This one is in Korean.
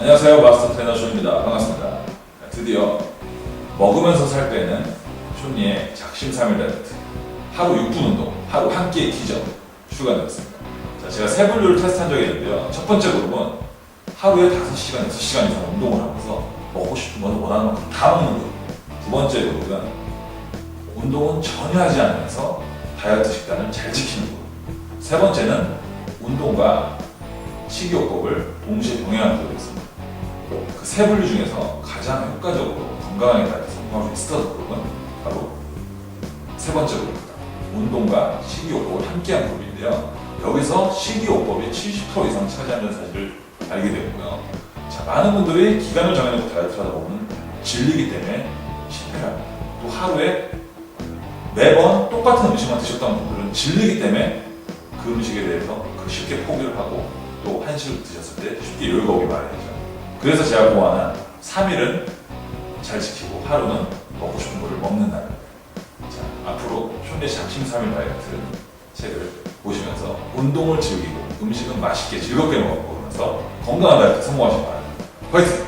안녕하세요. 마스터 테너 쇼입니다. 반갑습니다. 드디어 먹으면서 살 때는 쇼니의 작심삼일 다이어트 하루 6분 운동 하루 한 끼의 기적 출간되었습니다. 자, 제가 세 분류를 테스트한 적이 있는데요. 첫 번째 그룹은 하루에 5시간, 6시간 이상 운동을 하면서 먹고 싶은 것을 원하는 만큼 다 먹는 그룹. 두 번째 그룹은 운동은 전혀 하지 않으면서 다이어트 식단을 잘 지키는 그룹. 세 번째는 운동과 식이요법을 동시에 병행하는 그룹이 있습니다. 그세 분류 중에서 가장 효과적으로 건강하게 성공할 수 있었던 그룹은 바로 세 번째 그룹입니다. 운동과 식이요법을 함께한 그룹인데요. 여기서 식이요법이 70% 이상 차지하는 사실을 알게 되고요. 자, 많은 분들이 기간을 정해놓고 다이어트를 하다 보면 질리기 때문에 실패를 합니다. 또 하루에 매번 똑같은 음식만 드셨던 분들은 질리기 때문에 그 음식에 대해서 그 쉽게 포기를 하고 또 한식을 드셨을 때 쉽게 여유가 오기 마련이죠. 그래서 제가 고안한 3일은 잘 지키고 하루는 먹고 싶은 거를 먹는다는 자, 앞으로 쇼네 작심 3일 다이어트 책을 보시면서 운동을 즐기고 음식은 맛있게 즐겁게 먹으면서 건강한 다이어트 성공하시기 바랍니다. 화이팅!